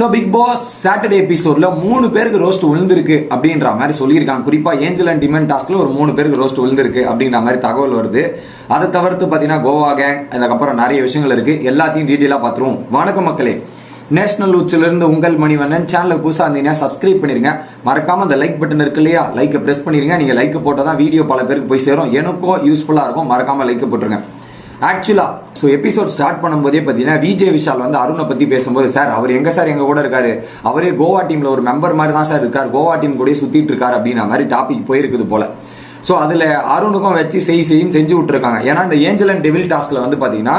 So big pass Saturday எபிசோட்ல மூணு பேருக்கு ரோஸ்ட் விழுந்திருக்கு அப்படின்ற மாதிரி சொல்லியிருக்காங்க. குறிப்பா ஏஞ்சல் அண்ட் டிமன் டாஸ்க்ல ஒரு மூணு பேருக்கு ரோஸ்ட் விழுந்திருக்கு அப்படின்ற மாதிரி தகவல் வருது. அதை தவிர்த்து பார்த்தீங்கன்னா கோவா கேங் அதுக்கப்புறம் நிறைய விஷயங்கள் இருக்கு. எல்லாத்தையும் டீட்டெயிலாக பார்த்துருவோம். வணக்கம் மக்களே. நேஷனல் உச்சில இருந்து உங்கள் மணிவண்ணன். சேனலுக்கு புதுசாக இருந்தீங்கன்னா சப்ஸ்கிரைப் பண்ணிருங்க. மறக்காம அந்த லைக் பட்டன் இருக்கு இல்லையா? லைக்கை பிரஸ் பண்ணிருங்க. நீங்க லைக் போட்டால் தான் வீடியோ பல பேருக்கு போய் சேரும். எனக்கும் யூஸ்ஃபுல்லா இருக்கும். மறக்காம லைக் போட்டுருங்க. ஆக்சுவலா ஸோ எபிசோட் ஸ்டார்ட் பண்ணும்போதே பார்த்தீங்கன்னா விஜய் விஷால் வந்து அருணை பத்தி பேசும்போது சார் அவர் எங்க சார் எங்க கூட இருக்காரு? அவரே கோவா டீம்ல ஒரு மெம்பர் மாதிரி தான் சார் இருக்கார். கோவா டீம் கூட சுத்திட்டு இருக்காரு அப்படின்ற மாதிரி டாபிக் போயிருக்குது போல. ஸோ அதுல அருணுக்கும் வச்சு செய் செய்யும் செஞ்சு விட்டுருக்காங்க. ஏன்னா இந்த ஏஞ்சல் அண்ட் டெவில் டாஸ்க்ல வந்து பாத்தீங்கன்னா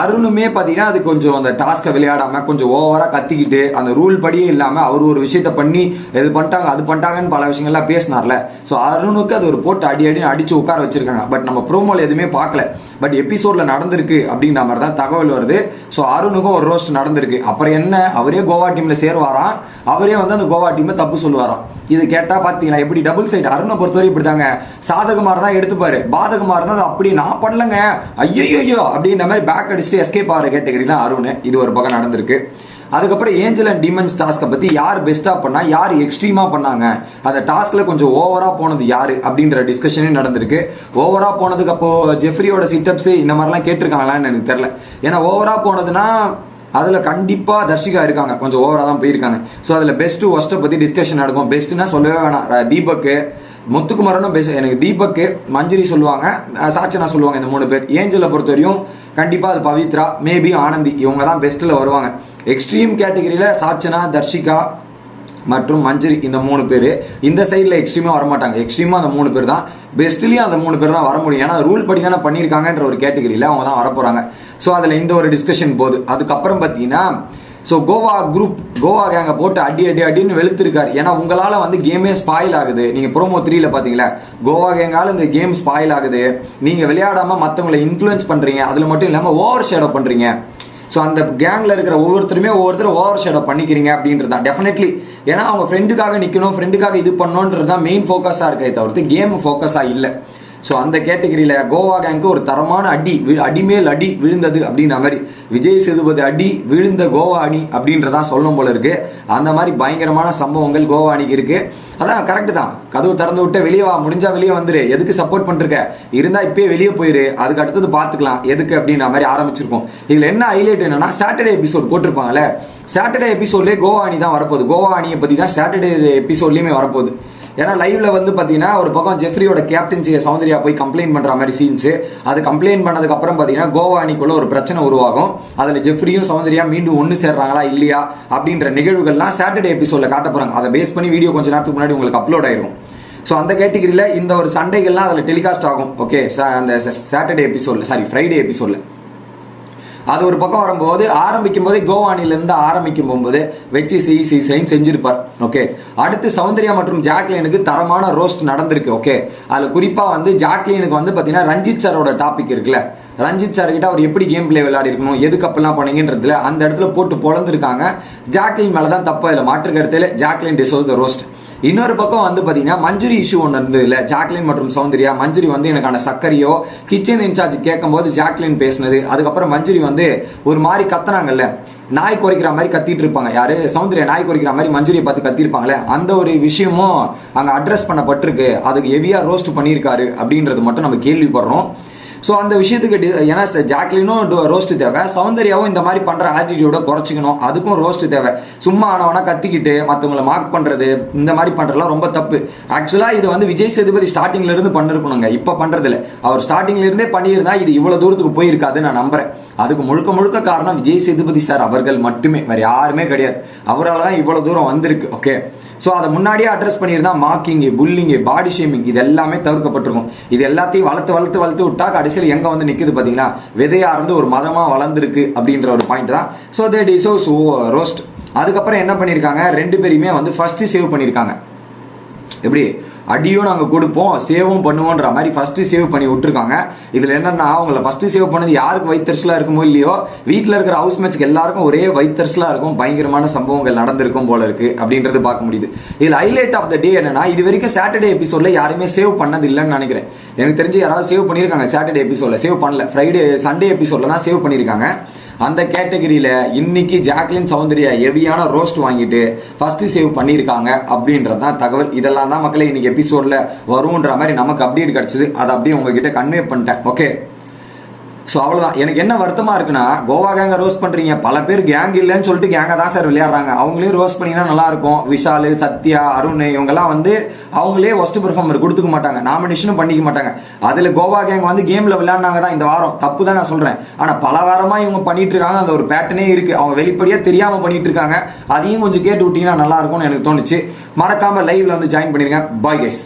அருணுமே பார்த்தீங்கன்னா அது கொஞ்சம் அந்த டாஸ்க்கை விளையாடாம கொஞ்சம் ஓவரா கத்திக்கிட்டு அந்த ரூல் படியே இல்லாம அவர் ஒரு விஷயத்த பண்ணி இது பண்ணிட்டாங்க அது பண்ணிட்டாங்கன்னு பல விஷயங்கள்லாம் பேசினார்ல. ஸோ அருணுக்கு அது ஒரு போட்டு அடி அடினு அடிச்சு உட்கார வச்சிருக்காங்க. பட் நம்ம ப்ரோமோல எதுவுமே பார்க்கல. பட் எபிசோட்ல நடந்திருக்கு அப்படின்ற மாதிரி தான் தகவல் வருது. ஸோ அருணுக்கும் ஒரு ரோஸ்ட் நடந்திருக்கு. அப்புறம் என்ன? அவரே கோவா டீம்ல சேருவாராம். அவரே வந்து அந்த கோவா டீமை தப்பு சொல்லுவாராம். இது கேட்டா பாத்தீங்களா எப்படி டபுள் சைடு அருணை பொறுத்தவரை இப்படி தாங்க சாதகமாக இருந்தா எடுத்துப்பாரு. பாதகமாக இருந்தா அது அப்படி நான் பண்ணலங்க. ஐயோ அப்படின்ற மாதிரி பேக் அடிச்சுட்டு எஸ்கேப் ஆகிற கேட்டகரி தான் அருண். இது ஒரு பக்கம் நடந்திருக்கு. அதுக்கப்புறம் ஏஞ்சல் அண்ட் டிமன்ஸ் டாஸ்க்கை பற்றி யார் பெஸ்ட்டாக பண்ணால் யார் எக்ஸ்ட்ரீமாக பண்ணாங்க? அந்த டாஸ்கில் கொஞ்சம் ஓவராக போனது யார்? அப்படின்ற டிஸ்கஷனே நடந்திருக்கு. ஓவராக போனதுக்கு அப்போ ஜெஃப்ரியோட சிட்டப்ஸ் இந்த மாதிரிலாம் கேட்டிருக்காங்களான்னு எனக்கு தெரியல. ஏன்னா ஓவராக போனதுன்னா அதில் கண்டிப்பாக தர்ஷிகா இருக்காங்க. கொஞ்சம் ஓவராக தான் போயிருக்காங்க. ஸோ அதில் பெஸ்ட்டு ஒஸ்ட்டை பற்றி டிஸ்கஷன் நடக்கும். பெஸ்ட்டுன்னா சொல்லவே வேணாம். தீபக்கு முத்துக்குமரனும் பேச எனக்கு தீபக்கு மஞ்சரி சொல்லுவாங்க சாச்சனா சொல்லுவாங்க இந்த மூணு பேர். ஏஞ்சலை பொறுத்த வரையும் கண்டிப்பா அது பவித்ரா மேபி ஆனந்தி இவங்க தான் பெஸ்ட்ல வருவாங்க. எக்ஸ்ட்ரீம் கேட்டகரியில சாச்சனா தர்ஷிகா மற்றும் மஞ்சரி இந்த மூணு பேர். இந்த சைடில் எக்ஸ்ட்ரீமாக வரமாட்டாங்க. எக்ஸ்ட்ரீமாக அந்த மூணு பேர் தான் பெஸ்ட்லேயும் அந்த மூணு பேர் தான் வர முடியும். ஏன்னா ரூல் படி தானே பண்ணியிருக்காங்கன்ற ஒரு கேட்டகரியில் அவங்க தான் வரப்போகிறாங்க ஸோ அதில் இந்த ஒரு டிஸ்கஷன் போகுது. அதுக்கப்புறம் பார்த்தீங்கன்னா ஸோ கோவா குரூப் கோவா கேங்கை போட்டு அடி அடி அடின்னு வெளுத்திருக்காரு. ஏன்னா உங்களால் வந்து கேமே ஸ்பாயில் ஆகுது. நீங்கள் ப்ரோமோ த்ரீல பார்த்தீங்களா கோவா கேங்கால இந்த கேம் ஸ்பாயில் ஆகுது. நீங்கள் விளையாடாமல் மற்றவங்கள இன்ஃப்ளூயன்ஸ் பண்ணுறீங்க அதில் மட்டும் இல்லாமல் ஓவர் ஷேடோ பண்ணுறீங்க ஸோ அந்த கேங்கில் இருக்கிற ஒவ்வொருத்தருமே ஒவ்வொருத்தரும் ஓவர் ஷேடோ பண்ணிக்கிறீங்க அப்படின்றது தான். டெஃபினெட்லி ஏன்னா அவங்க ஃப்ரெண்டுக்காக நிற்கணும் ஃப்ரெண்டுக்காக இது பண்ணணுன்றது தான் மெயின் ஃபோக்கஸாக இருக்கே தவிர்த்து கேம் ஃபோக்கஸாக இல்லை. ஸோ அந்த கேட்டகரியில் கோவா கேங்க்கு ஒரு தரமான அடி அடிமேல் அடி விழுந்தது அப்படின்ற மாதிரி. விஜய் சேதுபதி அடி விழுந்த கோவா அணி அப்படின்றதான் சொல்லணும் போல இருக்கு. அந்த மாதிரி பயங்கரமான சம்பவங்கள் கோவா அணிக்கு இருக்கு. அதான் கரெக்டு தான். கதவு திறந்து விட்டு வெளியே வா முடிஞ்சா வெளியே வந்துரு. எதுக்கு சப்போர்ட் பண்ணிருக்க? இருந்தா இப்பயே வெளியே போயிரு. அதுக்கு அடுத்தது பாத்துக்கலாம் எதுக்கு அப்படின்ற மாதிரி ஆரம்பிச்சிருக்கோம் இதுல என்ன ஹைலைட் என்னன்னா சாட்டர்டே எபிசோட் போட்டிருப்பாங்கல்ல? சாட்டர்டே எபிசோட்லயே கோவா அணி தான் வரப்போகுது. கோவா அணியை பத்தி தான் சாட்டர்டே எபிசோட்லயுமே வரப்போகுது. ஏன்னா லைவ்ல வந்து பாத்தீங்கன்னா ஒரு பக்கம் ஜெஃப்ரியோட கேப்டன்சி சௌந்தர்யா போய் கம்ப்ளைண்ட் பண்ற மாதிரி சீன்ஸ் அது கம்ப்ளைண்ட் பண்ணதுக்கு அப்புறம் பாத்தீங்கன்னா கோவா அணிக்குள்ள ஒரு பிரச்சனை உருவாகும். அதுல ஜெஃப்ரியும் சௌந்தர்யா மீண்டும் ஒன்னு சேர்றாங்களா இல்லையா அப்படின்ற நிகழ்வுகள்லாம் சாட்டர்டே எபிசோட்ல காட்ட போறாங்க. அதை பேஸ் பண்ணி வீடியோ கொஞ்ச நேரத்துக்கு முன்னாடி உங்களுக்கு அப்லோட் ஆயிரும். ஸோ அந்த கேட்டகரியில இந்த ஒரு சண்டைகள்லாம் அதுல டெலிகாஸ்ட் ஆகும். ஓகே அந்த சாட்டர்டே எபிசோடில் சாரி ஃப்ரைடே எபிசோடில் அது ஒரு பக்கம் வரும்போது ஆரம்பிக்கும் போதே கோவானில ஆரம்பிக்கும் போகும்போது வெச்சி சி சி சைன் செஞ்சிருப்பார். ஓகே அடுத்து சௌந்தர்யா மற்றும் ஜாக்லினுக்கு தரமான ரோஸ்ட் நடந்திருக்கு. ஓகே அதுல குறிப்பா வந்து ஜாக்லினுக்கு வந்து பாத்தீங்கன்னா ரஞ்சித் சாரோட டாபிக் இருக்குல்ல. ரஞ்சித் சார் கிட்ட அவர் எப்படி கேம் பிளே விளையாடி இருக்கணும் எதுக்கு அப்பெல்லாம் பண்ணீங்கன்றதுல அந்த இடத்துல போட்டு பொழந்திருக்காங்க. ஜாக்லின் மேலதான் தப்பு அதில் மாற்று கருத்துல ஜாக்லின் டிசோஸ் த ரோஸ்ட் இன்னொரு பக்கம் வந்து பாத்தீங்கன்னா மஞ்சுரி இஷ்யூ ஒன்று இருந்தது இல்ல ஜாக்லின் மற்றும் சௌந்தர்யா. மஞ்சுரி வந்து எனக்கான சர்க்கரையோ கிச்சன் இன்சார்ஜ் கேட்கும்போது ஜாக்லின் பேசினது. அதுக்கப்புறம் மஞ்சுரி வந்து ஒரு மாதிரி கத்துனாங்கல்ல. நாய் குறைக்கிற மாதிரி கத்திட்டு இருப்பாங்க. யாரு? சௌந்தர்யா நாய் குறைக்கிற மாதிரி மஞ்சுரியை பார்த்து கத்திருப்பாங்களே அந்த ஒரு விஷயமும் அங்க அட்ரஸ் பண்ணப்பட்டிருக்கு. அதுக்கு ஹெவியா ரோஸ்ட் பண்ணியிருக்காரு அப்படின்றது மட்டும் நம்ம கேள்விப்படுறோம். ஸோ அந்த விஷயத்துக்கு டி- ஏன்னா ஜாக்லினும் ரோஸ்ட் தேவை. சௌந்தர்யாவும் இந்த மாதிரி பண்ற ஆட்டிடியூட குறைச்சிக்கணும். அதுக்கும் ரோஸ்ட் தேவை. சும்மா ஆனவனா கத்திக்கிட்டு மற்றவங்களை மார்க் பண்றது இந்த மாதிரி பண்றதுலாம் ரொம்ப தப்பு. ஆக்சுவலா இது வந்து விஜய் சேதுபதி ஸ்டார்டிங்ல இருந்து பண்ணிருக்கணுங்க. இப்ப பண்ணுறதில்ல அவர் ஸ்டார்டிங்ல இருந்தே பண்ணியிருந்தா இது இவ்வளவு தூரத்துக்கு போயிருக்காது நான் நம்புறேன். அதுக்கு முழுக்க முழுக்க காரணம் விஜய் சேதுபதி சார் அவர்கள் மட்டுமே. வேற யாருமே கிடையாது. அவரால் தான் இவ்வளவு தூரம் வந்திருக்கு ஓகே ஸோ அதை முன்னாடியே அட்ரஸ் பண்ணியிருந்தா மார்க்கிங் புல்லிங் பாடி ஷேமிங் இது எல்லாமே தவிர்க்கப்பட்டிருக்கும். இது எல்லாத்தையும் வளர்த்து வளர்த்து வளர்த்து விட்டா கடைசி கடைசியில் எங்க வந்து நிக்குது பாத்தீங்கன்னா விதையா இருந்து ஒரு மதமா வளர்ந்துருக்கு அப்படின்ற ஒரு பாயிண்ட் தான். ஸோ தே டிசோஸ் ரோஸ்ட் அதுக்கப்புறம் என்ன பண்ணியிருக்காங்க ரெண்டு பேருமே வந்து ஃபர்ஸ்ட் சேவ் பண்ணியிருக்காங்க எப்படி? அடியும் நாங்கள் கொடுப்போம் சேவும் பண்ணுவோன்ற மாதிரி ஃபஸ்ட்டு சேவ் பண்ணி விட்டுருக்காங்க. இதில் என்னென்னா அவங்கள ஃபஸ்ட்டு சேவ் பண்ணது யாருக்கு வைத்தரிசலாக இருக்குமோ இல்லையோ வீட்டில் இருக்கிற ஹவுஸ் மேட்ச்க்கு எல்லாருக்கும் ஒரே வைத்தரிசலாக இருக்கும் பயங்கரமான சம்பவங்கள் நடந்திருக்கும் போல இருக்கு அப்படின்றது பார்க்க முடியுது. இதில் ஹைலைட் ஆஃப் த டே என்னன்னா இது வரைக்கும் சாட்டர்டே எபிசோட்ல யாருமே சேவ் பண்ணது இல்லைன்னு நினைக்கிறேன். எனக்கு தெரிஞ்சு யாராவது சேவ் பண்ணியிருக்காங்க சாட்டர்டே எபிசோட்ல சேவ் பண்ணல. ஃப்ரைடே சண்டே எபிசோட்ல தான் சேவ் பண்ணிருக்காங்க. அந்த கேட்டகரியில இன்னைக்கு ஜாக்லின் சௌந்தர்யா ஹெவியான ரோஸ்ட் வாங்கிட்டு ஃபர்ஸ்ட் சேவ் பண்ணியிருக்காங்க அப்படின்றது தான் தகவல். இதெல்லாம் தான் மக்களை இன்னைக்கு எபிசோட்ல வரும்ன்ற மாதிரி நமக்கு அப்டேட் கிடைச்சது. அதை அப்படியே உங்ககிட்ட கன்வே பண்ணிட்டேன். ஓகே ஸோ அவ்வளோதான் எனக்கு என்ன வருத்தமாக இருக்குன்னா கோவா கேங்கை ரோஸ் பண்ணுறீங்க பல பேர் கேங் இல்லைன்னு சொல்லிட்டு கேங்கை தான் சார் விளையாடுறாங்க. அவங்களே ரோஸ் பண்ணிங்கன்னா நல்லாயிருக்கும். விஷால் சத்யா அருண் இவங்கெல்லாம் வந்து அவங்களே ஒஸ்ட் பெர்ஃபார்மர் கொடுத்துக்க மாட்டாங்க. நாமினேஷனும் பண்ணிக்க மாட்டாங்க. அதில் கோவா கேங் வந்து கேமில் விளையாடினாங்க தான் இந்த வாரம். தப்பு தான் நான் சொல்கிறேன் ஆனால் பல வாரமாக இவங்க பண்ணிட்டு இருக்காங்க. அந்த ஒரு பேட்டர்னே இருக்குது அவங்க வெளிப்படையாக தெரியாமல் பண்ணிட்டு இருக்காங்க. அதையும் கொஞ்சம் கேட்டு விட்டிங்கன்னா நல்லா இருக்கும்னு எனக்கு தோணுச்சு. மறக்காமல் லைவில் வந்து ஜாயின் பண்ணிடுங்க பாய் கைஸ்